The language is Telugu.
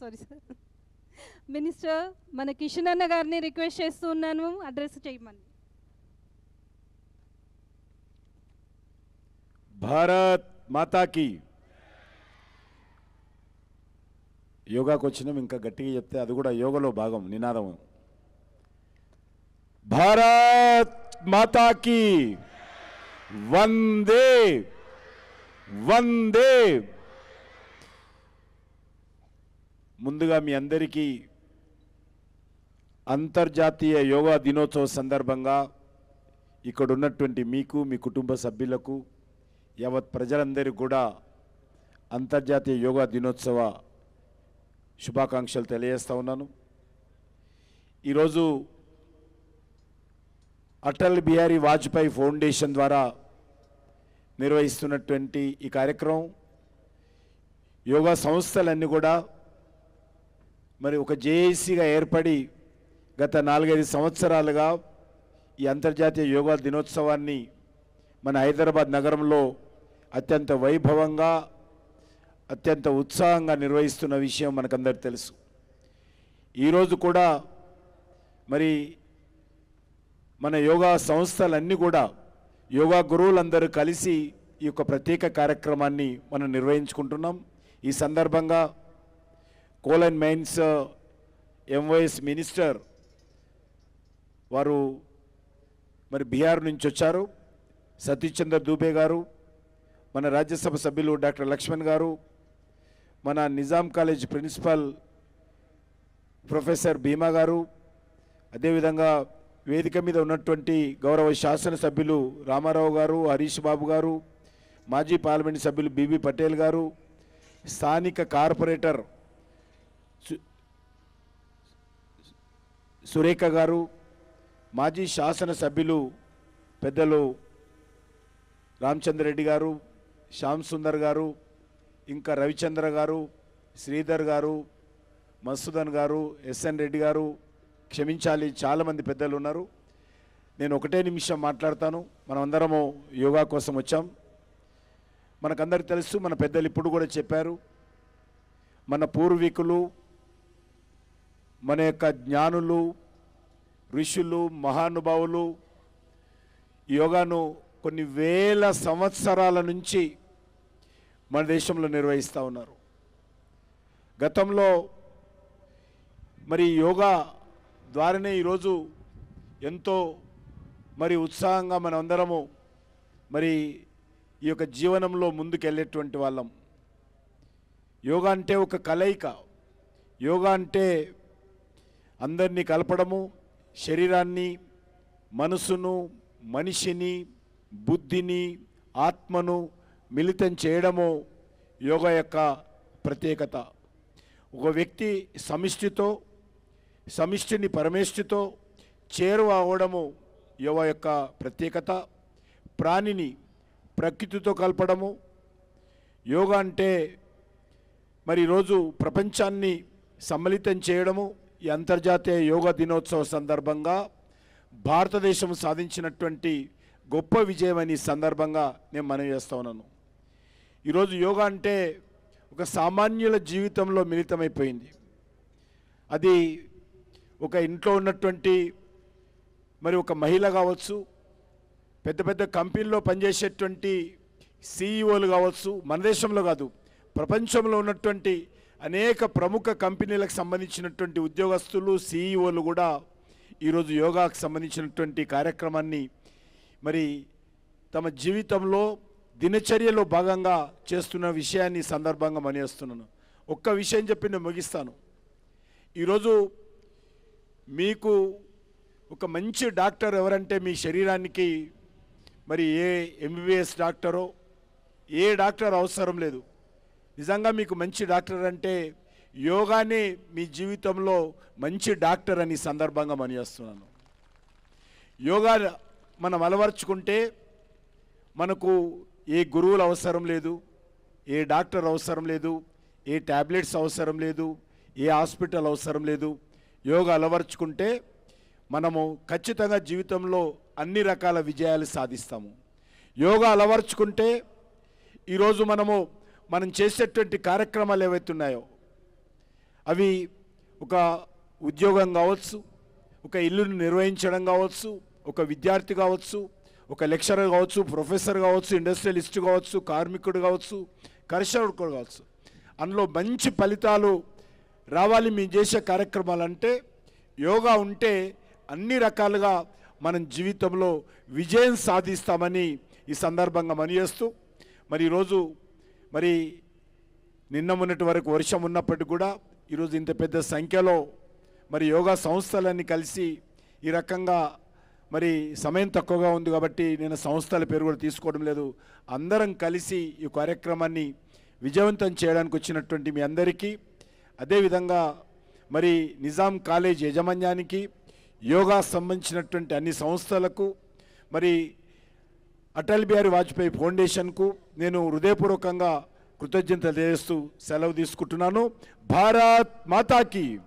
సారీ సార్ మినిస్టర్ మన కిషన్ అన్న గారిని రిక్వెస్ట్ చేస్తూ ఉన్నాను. అడ్రస్ చేయమని. భారత్ మాతాకి. యోగాకు వచ్చినాం ఇంకా గట్టిగా చెప్తే అది కూడా యోగలో భాగం నినాదం భారత్ మాతాకి. వందే వందే. ముందుగా మీ అందరికీ అంతర్జాతీయ యోగా దినోత్సవ సందర్భంగా ఇక్కడ ఉన్నటువంటి మీకు మీ కుటుంబ సభ్యులకు యావత్ ప్రజలందరికీ కూడా అంతర్జాతీయ యోగా దినోత్సవ శుభాకాంక్షలు తెలియజేస్తూ ఉన్నాను. ఈరోజు అటల్ బిహారీ వాజ్పేయి ఫౌండేషన్ ద్వారా నిర్వహిస్తున్నటువంటి ఈ కార్యక్రమం యోగా సంస్థలన్నీ కూడా మరి ఒక జేఏసీగా ఏర్పడి గత నాలుగైదు సంవత్సరాలుగా ఈ అంతర్జాతీయ యోగా దినోత్సవాన్ని మన హైదరాబాద్ నగరంలో అత్యంత వైభవంగా అత్యంత ఉత్సాహంగా నిర్వహిస్తున్న విషయం మనకందరికి తెలుసు. ఈరోజు కూడా మరి మన యోగా సంస్థలన్నీ కూడా యోగా గురువులందరూ కలిసి ఈ యొక్క ప్రత్యేక కార్యక్రమాన్ని మనం నిర్వహించుకుంటున్నాం. ఈ సందర్భంగా కోల్ అండ్ మైన్స్ ఎంవైఎస్ మినిస్టర్ వారు మరి బీహార్ నుంచి వచ్చారు. సతీష్ చంద్ర దూబే గారు మన రాజ్యసభ సభ్యులు డాక్టర్ లక్ష్మణ్ గారు మన Nizam college principal professor Bhima గారు అదేవిధంగా వేదిక మీద ఉన్నటువంటి గౌరవ శాసనసభ్యులు రామారావు గారు హరీష్ బాబు గారు మాజీ పార్లమెంట్ సభ్యులు బీబీ పటేల్ గారు స్థానిక కార్పొరేటర్ సురేఖ గారు మాజీ శాసనసభ్యులు పెద్దలు రామచంద్రరెడ్డి గారు శ్యామ్ సుందర్ గారు ఇంకా రవిచంద్ర గారు శ్రీధర్ గారు మసూదన్ గారు ఎస్ఎన్ రెడ్డి గారు క్షమించాలి చాలామంది పెద్దలు ఉన్నారు. నేను ఒకటే నిమిషం మాట్లాడతాను. మనమందరము యోగా కోసం వచ్చాం. మనకందరికి తెలుసు మన పెద్దలు ఇప్పుడు కూడా చెప్పారు మన పూర్వీకులు మన యొక్క జ్ఞానులు ఋషులు మహానుభావులు యోగాను కొన్ని వేల సంవత్సరాల నుంచి మన దేశంలో నిర్వహిస్తూ ఉన్నారు. గతంలో మరి యోగా ద్వారానే ఈరోజు ఎంతో మరి ఉత్సాహంగా మనం అందరము మరి ఈ యొక్క జీవనంలో ముందుకెళ్ళేటువంటి వాళ్ళం. యోగా అంటే ఒక కలయిక. యోగా అంటే అందరినీ కలపడము శరీరాన్ని మనసును మనిషిని బుద్ధిని ఆత్మను మిళితం చేయడము యోగా యొక్క ప్రత్యేకత. ఒక వ్యక్తి సమిష్టితో సమిష్టిని పరమేష్టితో చేరువ అవడము యోగా యొక్క ప్రత్యేకత. ప్రాణిని ప్రకృతితో కలపడము. యోగా అంటే మరి రోజు ప్రపంచాన్ని సమ్మిళితం చేయడము. ఈ అంతర్జాతీయ యోగా దినోత్సవ సందర్భంగా భారతదేశం సాధించినటువంటి గొప్ప విజయం అని సందర్భంగా నేను మనవి చేస్తా ఉన్నాను. ఈరోజు యోగా అంటే ఒక సామాన్యుల జీవితంలో మిళితమైపోయింది. అది ఒక ఇంట్లో ఉన్నటువంటి మరి ఒక మహిళ కావచ్చు పెద్ద పెద్ద కంపెనీలో పనిచేసేటువంటి సీఈఓలు కావచ్చు మన దేశంలో కాదు ప్రపంచంలో ఉన్నటువంటి అనేక ప్రముఖ కంపెనీలకు సంబంధించినటువంటి ఉద్యోగస్తులు సీఈఓలు కూడా ఈరోజు యోగాకు సంబంధించినటువంటి కార్యక్రమాన్ని మరి తమ జీవితంలో దినచర్యలో భాగంగా చేస్తున్న విషయాన్ని సందర్భంగా మనిస్తున్నాను ఒక్క విషయం చెప్పి నేను ముగిస్తాను. ఈరోజు మీకు ఒక మంచి డాక్టర్ ఎవరంటే మీ శరీరానికి మరి ఏ ఎంబీబీఎస్ డాక్టరో ఏ డాక్టర్ అవసరం లేదు. నిజంగా మీకు మంచి డాక్టర్ అంటే యోగానే మీ జీవితంలో మంచి డాక్టర్ అని సందర్భంగా మనిస్తున్నాను యోగా మనం అలవర్చుకుంటే మనకు ఏ గురువులు అవసరం లేదు ఏ డాక్టర్ అవసరం లేదు ఏ ట్యాబ్లెట్స్ అవసరం లేదు ఏ హాస్పిటల్ అవసరం లేదు. యోగా అలవర్చుకుంటే మనము ఖచ్చితంగా జీవితంలో అన్ని రకాల విజయాలు సాధిస్తాము. యోగా అలవర్చుకుంటే ఈరోజు మనము మనం చేసేటువంటి కార్యక్రమాలు ఏవైతే ఉన్నాయో అవి ఒక ఉద్యోగం కావచ్చు ఒక ఇల్లును నిర్వహించడం కావచ్చు ఒక విద్యార్థి కావచ్చు ఒక లెక్చరర్ కావచ్చు ప్రొఫెసర్ కావచ్చు ఇండస్ట్రియలిస్ట్ కావచ్చు కార్మికుడు కావచ్చు కర్షకుడు కావచ్చు. అందులో మంచి ఫలితాలు రావాలి మేము చేసే కార్యక్రమాలు అంటే యోగా ఉంటే అన్ని రకాలుగా మనం జీవితంలో విజయం సాధిస్తామని ఈ సందర్భంగా మనిచేస్తూ మరి ఈరోజు మరి నిన్న మొన్నటి వరకు వర్షం ఉన్నప్పటికీ కూడా ఈరోజు ఇంత పెద్ద సంఖ్యలో మరి యోగా సంస్థలన్నీ కలిసి ఈ రకంగా మరి సమయం తక్కువగా ఉంది కాబట్టి నేను సంస్థల పేరు కూడా తీసుకోవడం లేదు. అందరం కలిసి ఈ కార్యక్రమాన్ని విజయవంతం చేయడానికి వచ్చినటువంటి మీ అందరికీ అదేవిధంగా మరి నిజాం కాలేజ్ యాజమాన్యానికి యోగా సంబంధించినటువంటి అన్ని సంస్థలకు మరి అటల్ బిహారీ వాజ్పేయి ఫౌండేషన్కు నేను హృదయపూర్వకంగా కృతజ్ఞతలు తెలియజేస్తూ సెలవు తీసుకుంటున్నాను. భారత్ మాతాకి.